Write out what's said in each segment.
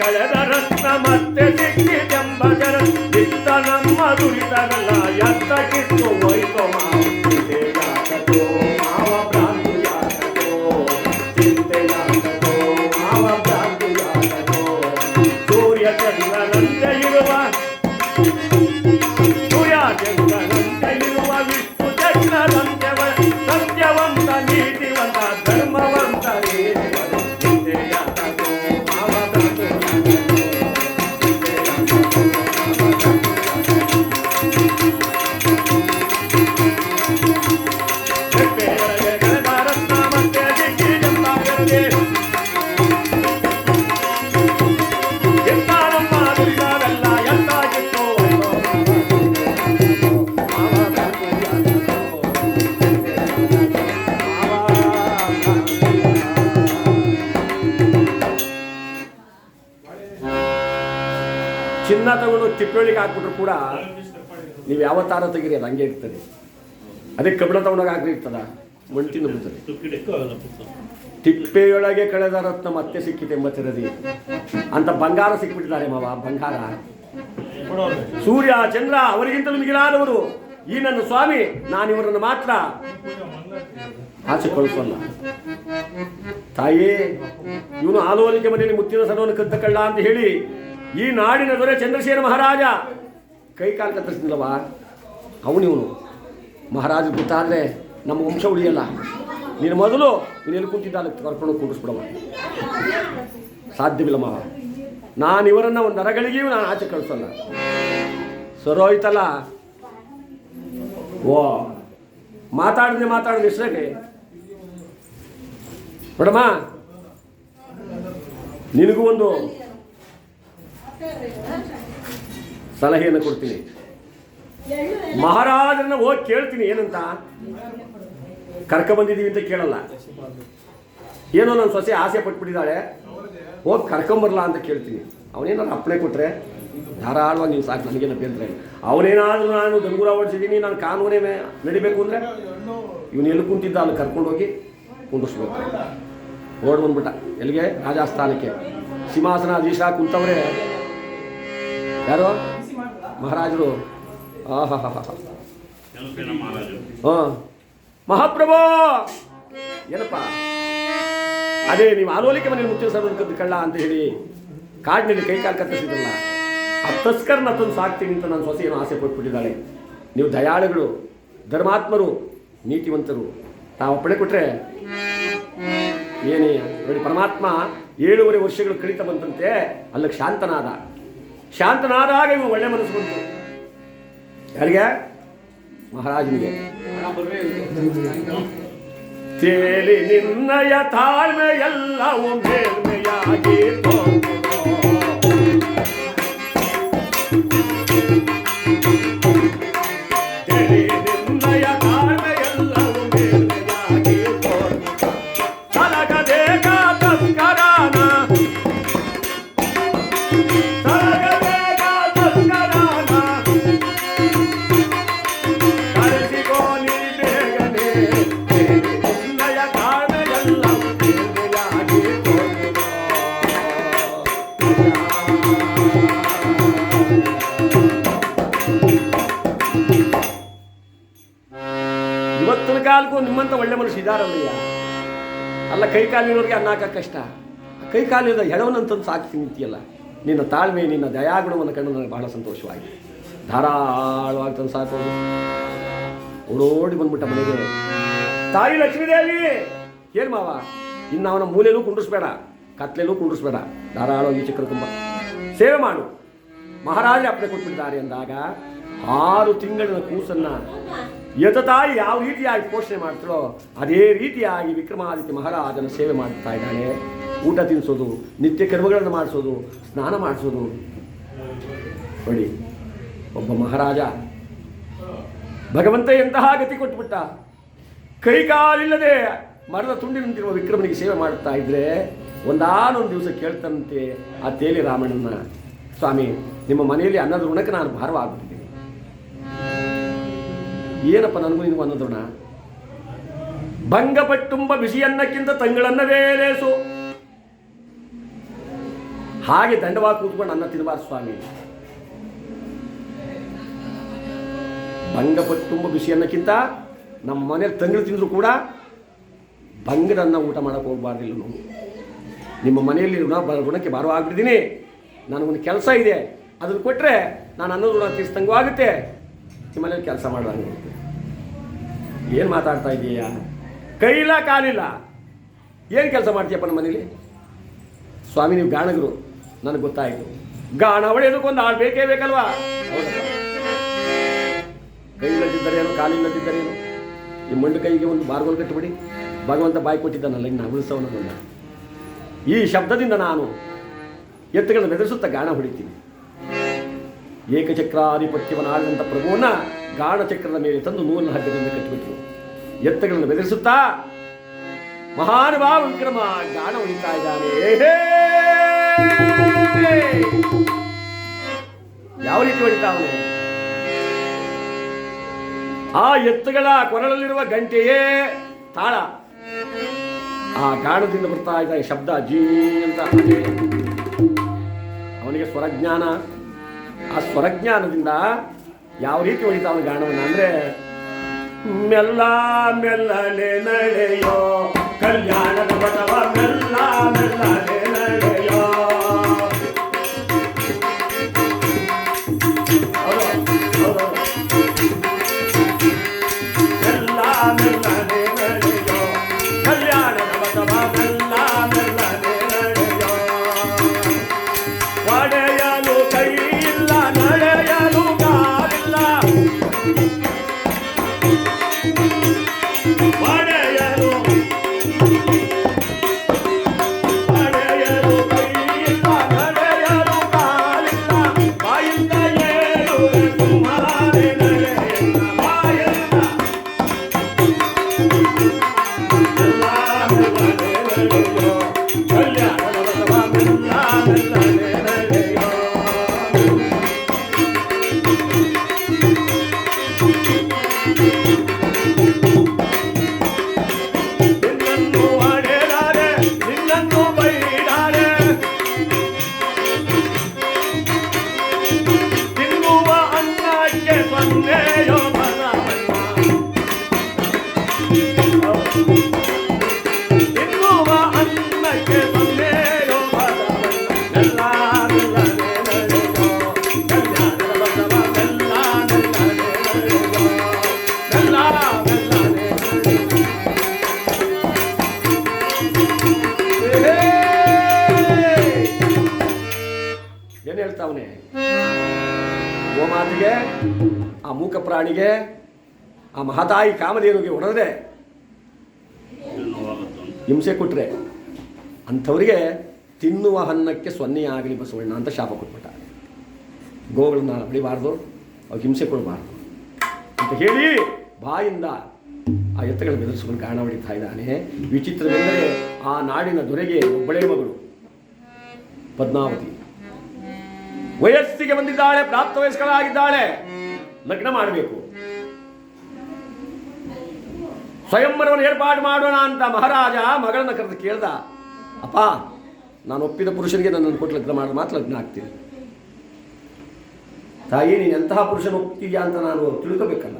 ಕಳೆದ ರತ್ನ ಮತ್ತೆ ಸಿಕ್ಕಿದೆಂಬ ಜನ ಇತ್ತ ನಮ್ಮ ದುರಿತಗಲ್ಲ ಎತ್ತ ಕಿತ್ತು? ಚಿನ್ನ ತಗೊಂಡು ತಿಪ್ಪಳಿಗೆ ಹಾಕ್ಬಿಟ್ರು ಕೂಡ ನೀವು ಯಾವ ತಾರ ತೆಗಿರಿ, ಅದು ಹಂಗೆ ಇರ್ತದೆ. ಅದೇ ಕಬ್ಬಿಣ ತಗೊಂಡಾಗ ಹಾಕ್ರಿ ಇರ್ತದ ಮಣ್ಣು ತಿಂದು ಬಿಡ್ತದೆ. ತಿಪ್ಪೆಯೊಳಗೆ ಕಳೆದ ರತ್ನ ಮತ್ತೆ ಸಿಕ್ಕಿದೆ ತಿರದಿ. ಅಂತ ಬಂಗಾರ ಸಿಕ್ಬಿಟ್ಟಿದ್ದಾರೆ ಮಾವ ಬಂಗಾರ. ಸೂರ್ಯ, ಚಂದ್ರ, ಅವರಿಗಿಂತಲೂ ಮಿಗಿಲಾದವರು, ಈ ನನ್ನ ಸ್ವಾಮಿ, ನಾನು ಇವರನ್ನು ಮಾತ್ರ ಆಚೆ ಕಳಿಸೋಲ್ಲ. ತಾಯಿ, ಇವನು ಆಲೋಲಿಕೆ ಮನೆಯಲ್ಲಿ ಮುತ್ತಿನ ಸರವನ್ನು ಕದ್ದ ಅಂತ ಹೇಳಿ ಈ ನಾಡಿನ ದೊರೆ ಚಂದ್ರಸೇನ ಮಹಾರಾಜ. ಕೈ ಕಾಲು ಕತ್ತರಿಸಿದ್ಲವ ಅವನಿವನು ಮಹಾರಾಜ ಗೊತ್ತಾದರೆ ನಮ್ಮ ವಂಶ ಉಳಿಯಲ್ಲ. ನೀನು ಮೊದಲು ನೀನು ಕೂತಿದ್ದ ಅಲ್ಲಿ ಕರ್ಕೊಂಡು ಕೂಡಿಸ್ಬಿಡವ ಸಾಧ್ಯವಿಲ್ಲ ಮಾವ ನಾನು ಇವರನ್ನು ಒಂದು ನರಗಳಿಗೆಯೂ ನಾನು ಆಚೆ ಕಳಿಸಲ್ಲ. ಸರೋಯ್ತಲ್ಲ ಓ ಮಾತಾಡಿದೆ ಮಾತಾಡಿದ ಹೆಸರಾಗೆ ನೋಡಮ್ಮ, ನಿನಗೂ ಒಂದು ಸಲಹೆಯನ್ನು ಕೊಡ್ತೀನಿ. ಮಹಾರಾಜರನ್ನ ಹೋಗಿ ಕೇಳ್ತೀನಿ ಏನಂತ? ಕರ್ಕ ಬಂದಿದ್ದೀವಿ ಅಂತ ಕೇಳಲ್ಲ. ಏನೋ ನನ್ನ ಸೊಸೆ ಆಸೆ ಪಟ್ಬಿಟ್ಟಿದ್ದಾಳೆ. ಹೋಗಿ ಕರ್ಕೊಂಬರ್ಲಾ ಅಂತ ಕೇಳ್ತೀನಿ. ಅವನೇನಾದ್ರು ಅಪ್ಪಣೆ ಕೊಟ್ಟರೆ ಧಾರಾಳವಾಗಿ ನೀವು ಸಾಕು ನನಗೇನು ಬೇಂದ್ರೆ. ಅವನೇನಾದರೂ ನಾನು ದಂಗೂರ ಓಡಿಸಿದ್ದೀನಿ ನಾನು ಕಾನೂನೇ ನಡಿಬೇಕು ಅಂದರೆ? ಇವನು ಎಲ್ಲಿ ಕುಂತಿದ್ದ ಅಲ್ಲಿ ಕರ್ಕೊಂಡೋಗಿ ಕುಂಡಿಸ್ಬೇಕು ಓಡ್ ಬಂದ್ಬಿಟ್ಟ. ಎಲ್ಲಿಗೆ? ರಾಜಸ್ಥಾನಕ್ಕೆ. ಸಿಂಹಾಸನ ಅಧೀಶ ಕುಂತವ್ರೆ. ಯಾರು? ಮಹಾರಾಜರು. ಹಾ ಮಹಾಪ್ರಭು! ಏನಪ್ಪ? ಅದೇ, ನೀವು ಆಲೋಲಿಕೆ ಮುತ್ತಿನ ಸರ್ ಕಳ್ಳ ಅಂತ ಹೇಳಿ ಕಾಡಿನಲ್ಲಿ ಕೈ ಕಾಲು ಕತ್ತರಿಸಿದ್ರಲ್ಲ, ಆ ತಸ್ಕರ್ನ ತಂದು ಸಾಕ್ತೀನಿ ಅಂತ ನನ್ನ ಸೊಸೆಯನ್ನು ಆಸೆ ಪಟ್ಬಿಟ್ಟಿದ್ದಾಳೆ. ನೀವು ದಯಾಳುಗಳು, ಧರ್ಮಾತ್ಮರು, ನೀತಿವಂತರು, ತಾವು ಅಪ್ಪಣೆ ಕೊಟ್ಟರೆ ಏನೇ, ನೋಡಿ, ಪರಮಾತ್ಮ ಏಳುವರೆ ವರ್ಷಗಳು ಕಳೀತ ಬಂತಂತೆ ಅಲ್ಲಿಗೆ ಶಾಂತನಾದ. ಶಾಂತನಾದಾಗ ಇವು ಒಳ್ಳೆ ಮನಸ್ಸು ಬಂತು. ಯಾರಿಗೆ? ಮಹಾರಾಜನಿಗೆ. ತೇಲಿ ನಿನ್ನಯ ತಾಳ್ಮೆ ಎಲ್ಲವೂ ಮೇಲ್ಮೆಯಾಗಿ ನಿಮ್ಮಂತ ಒಳ್ಳೆ ಮನುಷ್ಯ ಇದಾರಲ್ಲಯ್ಯ ಅಲ್ಲ, ಕೈ ಕಾಲಿನವ್ರಿಗೆ ಅನ್ನ ಹಾಕೋ ಕಷ್ಟ. ಕೈ ಕಾಲಿದ ಹೆಣವನ್ನಂತಂದು ಸಾಕ್ತೀನಿ ನಿಂತಿಯಲ್ಲ ನಿನ್ನ ತಾಳ್ಮೆ, ನಿನ್ನ ದಯಾಗುಣವನ್ನು ಕಂಡು ನನಗೆ ಬಹಳ ಸಂತೋಷವಾಗಿದೆ. ಧಾರಾಳವಾಗಿ ತಂದು ಸಾಕೋದು ಓಡೋಡಿ ಬಂದ್ಬಿಟ್ಟ ಮನೆಗೆ. ತಾಯಿ ಲಕ್ಷ್ಮೀದೇವಿ! ಏನು ಮಾವ? ಇನ್ನು ಅವನ ಮೂಲೆಯಲ್ಲೂ ಕುಂಡ್ರಿಸ್ಬೇಡ. ಕತ್ಲೆಲ್ಲೂ ಕುಂಡ್ರಿಸ್ಬೇಡ. ಧಾರಾಳವಾಗಿ ಚಕ್ರ ತುಂಬ. ಸೇವೆ ಮಾಡು. ಮಹಾರಾಜ ಅಪ್ಪಣೆ ಕೊಟ್ಬಿಟ್ಟಿದ್ದಾರೆ ಅಂದಾಗ ಆರು ತಿಂಗಳಿನ ಕೂಸನ್ನ ಯತತಾಯಿ ಯಾವ ರೀತಿಯಾಗಿ ಪೋಷಣೆ ಮಾಡ್ತಾರೋ ಅದೇ ರೀತಿಯಾಗಿ ವಿಕ್ರಮಾದಿತ್ಯ ಮಹಾರಾಜನ ಸೇವೆ ಮಾಡ್ತಾ ಇದ್ದಾನೆ. ಊಟ ತಿನ್ನಿಸೋದು ನಿತ್ಯ ಕರ್ಮಗಳನ್ನು ಮಾಡಿಸೋದು, ಸ್ನಾನ ಮಾಡಿಸೋದು. ನೋಡಿ, ಒಬ್ಬ ಮಹಾರಾಜ ಭಗವಂತ ಎಂತಹ ಗತಿ ಕೊಟ್ಬಿಟ್ಟ. ಕೈಕಾಲಿಲ್ಲದೆ ಮರದ ತುಂಡಿ ನಿಂತಿರುವ ವಿಕ್ರಮನಿಗೆ ಸೇವೆ ಮಾಡ್ತಾ ಇದ್ರೆ ಒಂದಾನೊಂದು ದಿವಸ ಕೇಳ್ತಂತೆ ಆ ತೇಲಿ ರಾಮಣ್ಣನ ಸ್ವಾಮಿ, ನಿಮ್ಮ ಮನೆಯಲ್ಲಿ ಅನ್ನದ ಋಣಕ್ಕೆ ನಾನು ಭಾರವಾಗ್ಬಿಟ್ಟಿದ್ದೀನಿ ಏನಪ್ಪ ನನಗೂ ನಿನಗೂ ಅನ್ನೋದೋಣ ಭಂಗಪಟ್ಟುಂಬ ಬಿಸಿಯನ್ನಕ್ಕಿಂತ ತಂಗಳನ್ನ ಬೇರೇಸು ಹಾಗೆ ದಂಡವಾಗಿ ಕೂತ್ಕೊಂಡು ಅನ್ನ ತಿನ್ನಬಾರ್ದು ಸ್ವಾಮಿ. ಭಂಗಪಟ್ಟುಂಬ ಬಿಸಿಯನ್ನಕ್ಕಿಂತ ನಮ್ಮ ಮನೇಲಿ ತಂಗಳು ತಿಂದರೂ ಕೂಡ ಭಂಗದನ್ನ ಊಟ ಮಾಡೋಕೆ ಹೋಗ್ಬಾರ್ದಿಲ್ಲ ನಿಮ್ಮ ಮನೆಯಲ್ಲಿ ಋಣ ಋಣಕ್ಕೆ ಭಾರ ಆಗ್ಬಿಟ್ಟಿದ್ದೀನಿ ನನಗೊಂದು ಕೆಲಸ ಇದೆ. ಅದನ್ನು ಕೊಟ್ಟರೆ ನಾನು ಅನ್ನೋದು ಋಣ ತೀರಿಸ್ದಂಗೂ ಆಗುತ್ತೆ. ನಿಮ್ಮ ಮನೇಲಿ ಕೆಲಸ ಮಾಡ್ದಂಗೆ ಏನು ಮಾತಾಡ್ತಾ ಇದೀಯಾ? ಕೈಲ ಕಾಲಿಲ್ಲ. ಏನು ಕೆಲಸ ಮಾಡ್ತೀಯಪ್ಪ ನಮ್ಮ ಮನೇಲಿ? ಸ್ವಾಮಿ, ನೀವು ಗಾಣಗರು. ನನಗೆ ಗೊತ್ತಾಯಿತು. ಗಾಣ ಹೊಡೆಯೋದಕ್ಕೊಂದು ಆಳು ಬೇಕೇ ಬೇಕಲ್ವಾ? ಹೌದಪ್ಪ ಕೈ ಇಲ್ಲದಿದ್ದರೇನು ಕಾಲಿಲ್ಲದಿದ್ದರೇನು ಈ ಮಂಡು ಕೈಗೆ ಒಂದು ಬಾರ್ಗೋಲ್ ಕಟ್ಟಿಬಿಡಿ ಭಗವಂತ ಬಾಯಿ ಕೊಟ್ಟಿದ್ದಾನಲ್ಲ, ಇನ್ನು ಉಳಿಸವನಲ್ಲ ಈ ಶಬ್ದದಿಂದ ನಾನು ಎತ್ತುಗಳನ್ನು ಬೆದರಿಸುತ್ತಾ ಗಾಣ ಹೊಡಿತೀನಿ. ಏಕಚಕ್ರಾಧಿಪತ್ಯವನ್ನು ಆಡಿದಂಥ ಪ್ರಭುವನ್ನ ಗಾಣಚಕ್ರದ ಮೇಲೆ ತಂದು ನೂಲಿನ ಹಗ್ಗದಿಂದ ಕಟ್ಟಿಬಿಟ್ರು. ಎತ್ತುಗಳನ್ನು ಬೆದರಿಸುತ್ತಾ ಮಹಾನುಭಾವ ವಿಕ್ರಮ ಗಾಣ ಉಳಿತಾ ಇದ್ದಾನೆ! ಯಾವ ರೀತಿ ಹೊಡಿತಾವನು ಆ ಎತ್ತುಗಳ ಕೊರಳಲ್ಲಿರುವ ಗಂಟೆಯೇ ತಾಳ. ಆ ಗಾಣದಿಂದ ಬರ್ತಾ ಇದ್ದ ಶಬ್ದ ಜೀ ಅಂತ. ಅವನಿಗೆ ಸ್ವರಜ್ಞಾನ. ಆ ಸ್ವರಜ್ಞಾನದಿಂದ ಯಾವ ರೀತಿ ಹೊಡಿತಾವ ಗಾಣವನ್ನು ಅಂದ್ರೆ ಮೆಲ್ಲ ಮೆಲ್ಲನೆ ನಡೆಯೋ ಕಲ್ಯಾಣದ ಬಟವ Hey, yo. ಆ ಮೂಕ ಪ್ರಾಣಿಗೆ, ಆ ಮಹತಾಯಿ ಕಾಮಧೇನುಗೆ ಹೊಡೆದ್ರೆ ಹಿಂಸೆ ಕೊಟ್ಟರೆ ಅಂಥವರಿಗೆ ತಿನ್ನುವ ಅನ್ನಕ್ಕೆ ಸೊನ್ನೆಯಾಗಲಿ ಬಸವಣ್ಣ ಅಂತ ಶಾಪ ಕೊಟ್ಬಿಟ್ಟ. ಗೋಗಳನ್ನ ಬಡಿಬಾರ್ದು, ಅವ್ರಿಗೆ ಹಿಂಸೆ ಕೊಡಬಾರ್ದು ಅಂತ ಹೇಳಿ ಬಾಯಿಂದ ಆ ಎತ್ತುಗಳ ಬೆದರಿಸಿಕೊಂಡು ಕಾರಣ ಹೊಡಿತಾ ಇದ್ದಾನೆ. ವಿಚಿತ್ರವೆಂದರೆ ಆ ನಾಡಿನ ದೊರೆಗೆ ಒಬ್ಬಳೇ ಮಗಳು, ಪದ್ಮಾವತಿ. ವಯಸ್ಸಿಗೆ ಬಂದಿದ್ದಾಳೆ ಪ್ರಾಪ್ತ ವಯಸ್ಕಳಾಗಿದ್ದಾಳೆ ಲಗ್ನ ಮಾಡಬೇಕು. ಸ್ವಯಂವರವನ್ನು ಏರ್ಪಾಡು ಮಾಡೋಣ ಅಂತ ಮಹಾರಾಜ ಮಗಳನ್ನ ಕರೆದು ಕೇಳ್ದ, ಅಪ್ಪ, ನಾನು ಒಪ್ಪಿದ ಪುರುಷನಿಗೆ ನನ್ನನ್ನು ಕೊಟ್ಟು ಲಗ್ನ ಮಾಡಿ ಮಾತ್ರ ಲಗ್ನ ಆಗ್ತೀನಿ. ತಾಯಿ, ನೀನು ಎಂತಹ ಪುರುಷನ ಒಪ್ತೀಯಾ ಅಂತ ನಾನು ತಿಳ್ಕೋಬೇಕಲ್ಲ.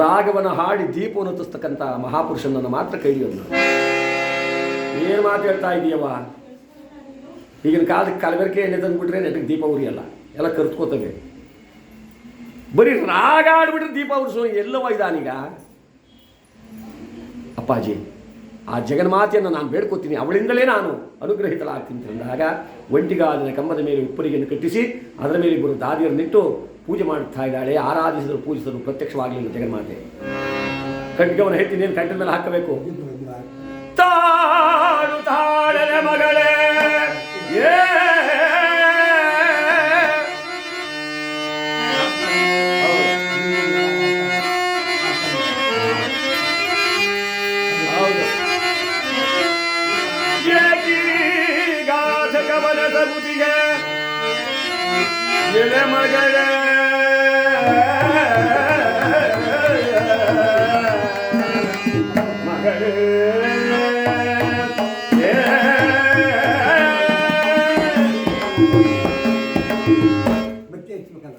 ರಾಗವನ ಹಾಡಿ ದೀಪವನ್ನು ಹತ್ತಿಸ್ತಕ್ಕಂಥ ಮಹಾಪುರುಷನನ್ನು ಮಾತ್ರ ಕೈಯೋದು ಏನು ಮಾತು ಹೇಳ್ತಾ ಇದೀಯವ್ವ? ಈಗಿನ ಕಾಲಕ್ಕೆ ಕಲಬೆರಕೆ ಎಣ್ಣೆ ತಂದುಬಿಟ್ರೆ ನೆಟ್ಟಗೆ ದೀಪ ಉರಿಯಲ್ಲ ಎಲ್ಲ ಕರ್ತ್ಕೋತವೆ. ಬರೀ ರಾಗ ಆಡ್ಬಿಟ್ರೆ ದೀಪ ಉರಿಸೋ ಎಲ್ಲವ ಇದಾನೀಗ ಅಪ್ಪಾಜಿ, ಆ ಜಗನ್ಮಾತೆಯನ್ನು ನಾನು ಬೇಡ್ಕೋತೀನಿ. ಅವಳಿಂದಲೇ ನಾನು ಅನುಗ್ರಹಿತಳಾಗ್ತೀನಿ ಅಂದಾಗ ಒಂಟಿಗಾಲಿನ ಕಂಬದ ಮೇಲೆ ಉಪ್ಪರಿಗೆಯನ್ನು ಕಟ್ಟಿಸಿ, ಅದರ ಮೇಲೆ ಇಬ್ಬರು ದಾದಿಯರನ್ನಿಟ್ಟು ಪೂಜೆ ಮಾಡುತ್ತಾ ಇದ್ದಾಳೆ. ಆರಾಧಿಸಿದರು ಪೂಜಿಸಿದರು ಪ್ರತ್ಯಕ್ಷವಾಗಲಿಲ್ಲ ಜಗನ್ಮಾತೆ ಖಡ್ಗವನ್ನು ಹೆತ್ತಿ ನೀನು ಕಂಠದ ಮೇಲೆ ಹಾಕಬೇಕು. ತಾಳು ತಾಳಲೆ ಮಗಳೇ.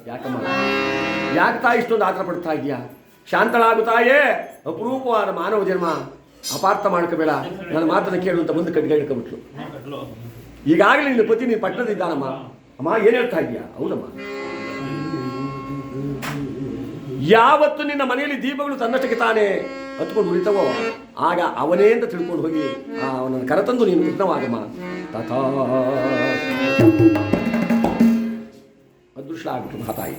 ಯಾಕಮ್ಮ? ತಾಯಿ ಇಷ್ಟೊಂದು ಆತರ ಪಡ್ತಾ ಇದೆಯಾ ಶಾಂತಳಾಗುತ್ತಾಯೇ ಅಪರೂಪವಾದ ಮಾನವ ಜನ್ಮ. ಅಪಾರ್ಥ ಮಾಡ್ಕೋಬೇಡ. ನನ್ನ ಮಾತನ್ನು ಕೇಳು ಅಂತ ಮುಂದೆ ಕಟ್ಟಿಗೆ ಹಿಡ್ಕೊಬಿಟ್ಲು ಈಗಾಗಲೇ ನಿನ್ನ ಪತಿ ನೀನು ಪಟ್ಟಣದಿದ್ದಾನಮ್ಮ ಅಮ್ಮ, ಏನು ಹೇಳ್ತಾ ಇದೆಯಾ ಹೌದಮ್ಮ. ಯಾವತ್ತು ನಿನ್ನ ಮನೆಯಲ್ಲಿ ದೀಪಗಳು ತನ್ನಷ್ಟಕ್ಕೆ ತಾನೇ ಹತ್ಕೊಂಡು ಉಳಿತವೋ ಆಗ ಅವನೇ ಅಂತ ತಿಳ್ಕೊಂಡು ಹೋಗಿ ಆ ಅವನನ್ನು ಕರೆತಂದು ನೀನು ಉತ್ತಮವಾಗಮ್ಮ ತಥಾ. ಅದೃಷ್ಟ ಆಗ್ಬಿಟ್ಟು ಮಹಾತಾಯಿ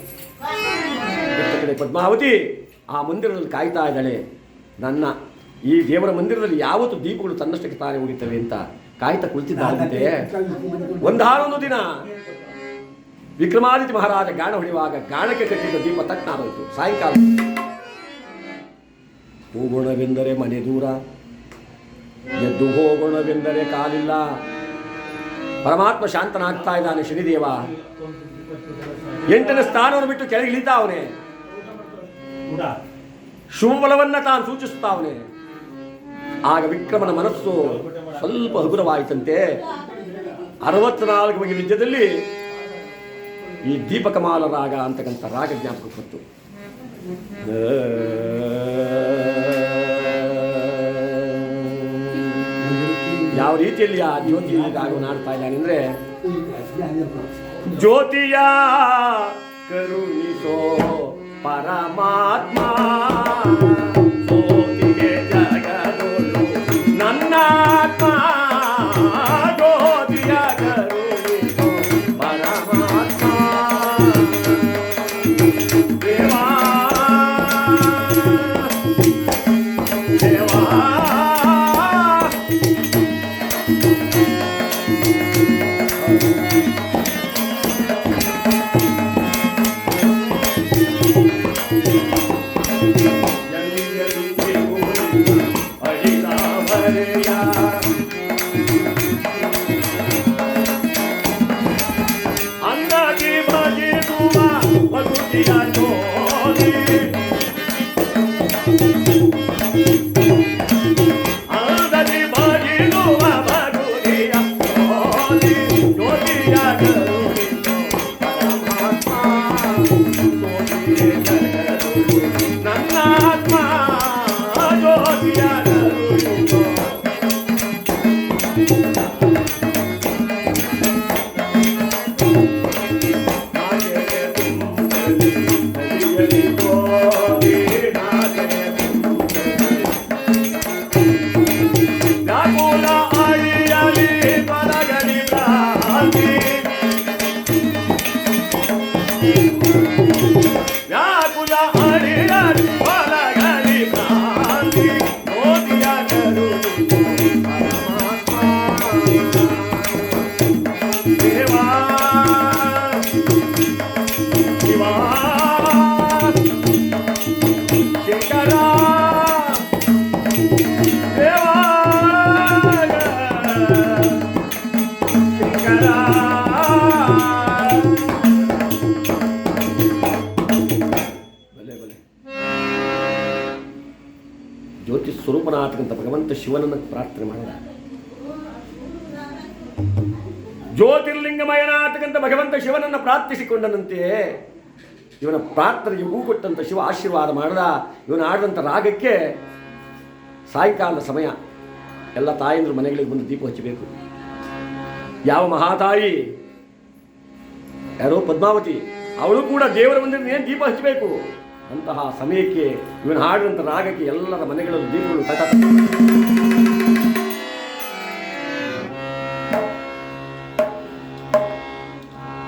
ಕಡೆ ಪದ್ಮಾವತಿ, ಆ ಮಂದಿರದಲ್ಲಿ ಕಾಯ್ತಾ ಇದ್ದಾಳೆ. ನನ್ನ ಈ ದೇವರ ಮಂದಿರದಲ್ಲಿ ಯಾವತ್ತು ದೀಪಗಳು ತನ್ನಷ್ಟಕ್ಕೆ ತಾನೇ ಉಳಿತವೆ ಅಂತ ಕಾಯ್ತಾ ಕುಳಿತಿದ್ದಾಳಂತೆ. ಒಂದಾರೊಂದು ದಿನ ವಿಕ್ರಮಾದಿತ್ಯ ಮಹಾರಾಜ ಗಾಣ ಹೊಡೆಯುವಾಗ ಗಾಣಕ್ಕೆ ಕಟ್ಟಿದ್ದ ದೀಪ ತಟ್ಟಾರೋಯ್ತು ಸಾಯಂಕಾಲ. ಹೋಗೋಣವೆಂದರೆ ಮನೆ ದೂರ, ಎದ್ದು ಹೋಗೋಣವೆಂದರೆ ಕಾಲಿಲ್ಲ. ಪರಮಾತ್ಮ ಶಾಂತನಾಗ್ತಾ ಇದ್ದಾನೆ ಶನಿದೇವ. ಎಂಟನೇ ಸ್ಥಾನವನ್ನು ಬಿಟ್ಟು ಕೆಳಗೆ ಇಳಿತಾ ಅವನೇ ಶುಭಬಲವನ್ನ ತಾನು ತಾನು ಸೂಚಿಸುತ್ತಾವನೆ. ಆಗ ವಿಕ್ರಮನ ಮನಸ್ಸು ಸ್ವಲ್ಪ ಹಗುರವಾಯಿತಂತೆ. ಅರವತ್ನಾಲ್ಕು ಬಗೆ ವಿದ್ಯದಲ್ಲಿ ಈ ದೀಪಕಮಾಲ ರಾಗ ಅಂತಕ್ಕಂಥ ರಾಗ ಜ್ಞಾಪಕ ಬಂತು ಯಾವ ರೀತಿಯಲ್ಲಿ ಆ ಜ್ಯೋತಿ ರಾಗವನ್ನು ಆಡ್ತಾ ಇದ್ದಾನೆ ಅಂದ್ರೆ, ಜ್ಯೋತಿಯ ಕರುಣಿಸೋ ಪರಮಾತ್ಮ ಸ್ವರೂಪನಾಥಕಂತ ಭಗವಂತ ಶಿವನನ್ನು ಪ್ರಾರ್ಥನೆ ಮಾಡಿದ. ಜ್ಯೋತಿರ್ಲಿಂಗಮಯನಾಥಕಂತ ಭಗವಂತ ಶಿವನನ್ನು ಪ್ರಾರ್ಥಿಸಿಕೊಂಡನಂತೆ ಇವನ ಪ್ರಾರ್ಥನೆಗೆ ಹೂ ಕೊಟ್ಟಂತ ಶಿವ ಆಶೀರ್ವಾದ ಮಾಡಿದ. ಇವನು ಆಡಿದಂಥ ರಾಗಕ್ಕೆ ಸಾಯಂಕಾಲದ ಸಮಯ ಎಲ್ಲ ತಾಯಂದ್ರ ಮನೆಗಳಿಗೆ ಬಂದು ದೀಪ ಹಚ್ಚಬೇಕು. ಯಾವ ಮಹಾತಾಯಿ? ಯಾರೋ ಪದ್ಮಾವತಿ, ಅವಳು ಕೂಡ ದೇವರ ಮುಂದೆ ಏನು ದೀಪ ಹಚ್ಚಬೇಕು. ಅಂತಹ ಸಮಯಕ್ಕೆ ಇವನು ಹಾಡಿದಂಥ ರಾಗಕ್ಕೆ ಎಲ್ಲರ ಮನೆಗಳಲ್ಲಿ ದೀಪಗಳು ತಟ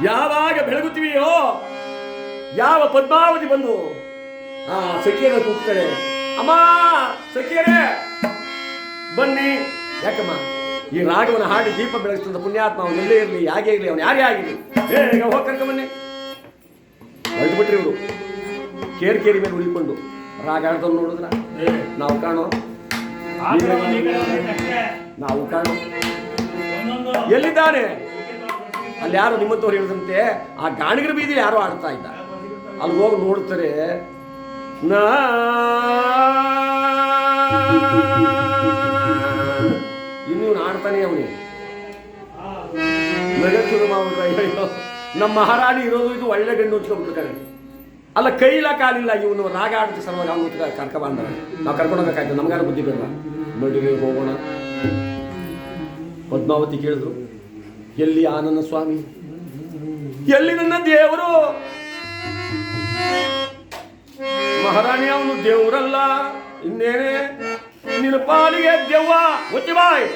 ಯಾವಾಗ ಬೆಳಗುತ್ತೀವಿಯೋ, ಯಾವ ಪದ್ಮಾವತಿ ಬಂದು ಆ ಸಖಿಯರ ಕೂಗ್ತಾಳೆ, ಅಮ್ಮ, ಸಖಿಯರೇ, ಬನ್ನಿ. ಯಾಕಮ್ಮ, ಈ ರಾಗವನ್ನು ಹಾಡಿ ದೀಪ ಬೆಳಗಿಸಿದ ಪುಣ್ಯಾತ್ಮ ಅವನು ಎಲ್ಲೇ ಇರಲಿ ಯಾಗೇ ಇರಲಿ, ಅವನು ಯಾರೇ ಆಗಿರಲಿ, ಬೇಗ ಹೋಗಿ ಕರ್ಕೊಂಬನ್ನಿ ಹೊರಟು ಬಿಟ್ರಿ ಇವರು. ಕೇರಿ ಕೇರಿ ಮೇಲೆ ಉಳಿಕೊಂಡು ರಾಗ ಆಡ್ದವ್ರು ನೋಡಿದ್ರ ನಾವು ಕಾಣೋ? ನಾವು ಕಾಣೋ? ಎಲ್ಲಿದ್ದಾನೆ? ಅಲ್ಲಿ ಯಾರು ನಿಮ್ಮಂತವ್ರು ಹೇಳಿದಂತೆ ಆ ಗಾಣಿಗರ ಬೀದಿ ಯಾರು ಆಡ್ತಾ ಇದ್ದ. ಅಲ್ಲಿ ಹೋಗಿ ನೋಡ್ತಾರೆ ನಾ ಇನ್ನು ಆಡ್ತಾನೆ ಅವನಿಗೆ ನಮ್ಮ ಮಹಾರಾಣಿ ಇರೋದು ಇದು ಒಳ್ಳೆ ಗಂಡು ಹಚ್ಕೊಂಡ್ಬಿಟ್ಟಿರ್ತಾರೆ ಅಲ್ಲ ಕೈಲ ಕಾಲಿಲ್ಲ ಇವನು ರಾಗ ಆಡಿದ ಸಲುವಾಗಿ ಅವನು ಕರ್ಕ ಬಂದ ನಾವು ಕರ್ಕೊಂಡು ನಮ್ಗಾರು ನಮಗಾರು ಬುದ್ಧಿ ಬೇಡ ಮಡುವೆ ಹೋಗೋಣ. ಪದ್ಮಾವತಿ ಕೇಳಿದ್ರು ಎಲ್ಲಿ ಆನಂದ ಸ್ವಾಮಿ? ಎಲ್ಲಿ ನನ್ನ ದೇವರು? ಮಹಾರಾಣಿ ಅವನು ದೇವರಲ್ಲ ಇನ್ನೇನೆ ನಿನ್ನ ಪಾಲಿಗೆ ದೆವ್ವ ಗೊತ್ತಿ ಬಾಯ್.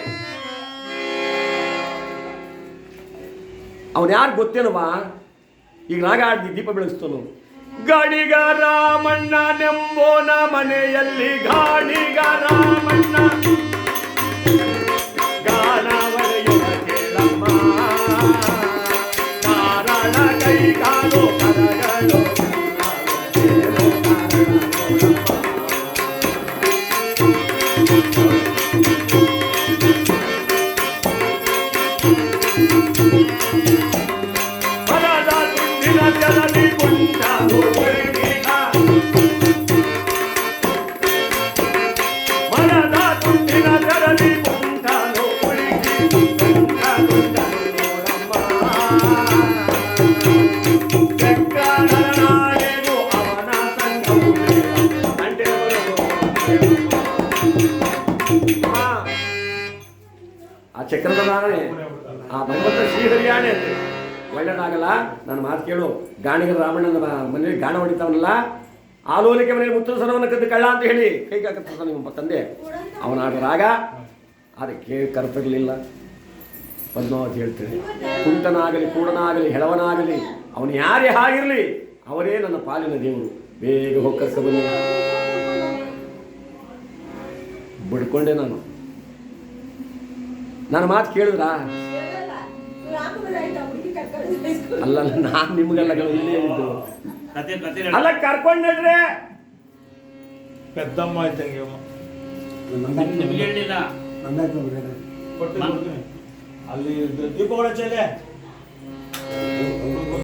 ಅವನು ಯಾರು ಗೊತ್ತೇನವಾ ಈಗ ನಾಗ ಆಡ್ದಿ ದೀಪ ಬೆಳೆಸ್ತನು? ಗಾಡಿಗ ರಾಮಣ್ಣ ನೆಂಬೋನ ಮನೆಯಲ್ಲಿ ಗಾಡಿಗ ರಾಮಣ್ಣ ಆ ಚಕ್ರದ ಧಾರಣೆ ಆ ಭಗವಂತ ಶ್ರೀಹರಿಯಾಣೆ ಒಳ್ಳೆದಾಗಲ್ಲ? ನನ್ನ ಮಾತು ಕೇಳು. ಗಾಣಿಗರ ರಾಮಣ್ಣನ ಮ- ಮನೆಯಲ್ಲಿ ಗಾಣ ಹೊಡಿತಾವನಲ್ಲ? ಆಲೋಲಿಕೆ ಮನೆಯಲ್ಲಿ ಮುತ್ತು ಸರವನ್ನು ಕದ್ದು ಕಳ್ಳ ಅಂತ ಹೇಳಿ ಕೈಗೆ ಹಾಕತ್ತ ನಿಮ್ಮ ತಂದೆ. ಅವನ ಆಡ ಆದರೆ ಕೇಳಿ ಕರ್ತಿರಲಿಲ್ಲ ಪದ್ಮಾವತಿ ಹೇಳ್ತೇನೆ ಕುಂಟನಾಗಲಿ ಕೂಡನಾಗಲಿ ಹೆಳವನಾಗಲಿ ಅವನು ಯಾರೇ ಆಗಿರಲಿ ಅವರೇ ನನ್ನ ಪಾಲಿನ ದೇವರು. ಬೇಗ ಹೋಗಿ ಬನ್ನಿ. ಬಡ್ಕೊಂಡೆ ನಾನು. ನನ್ನ ಮಾತು ಕೇಳಿದ್ರಾ? ಅಲ್ಲ ನಾನು ನಿಮಗೆಲ್ಲ ಇಲ್ಲೇ ಅಲ್ಲ ಕರ್ಕೊಂಡ್ರೆ ಪೆದ್ದಮ್ಮ ಇದ್ದಂಗೆ ಅಲ್ಲಿ ದೀಪಗಳ ಚೆಲೆ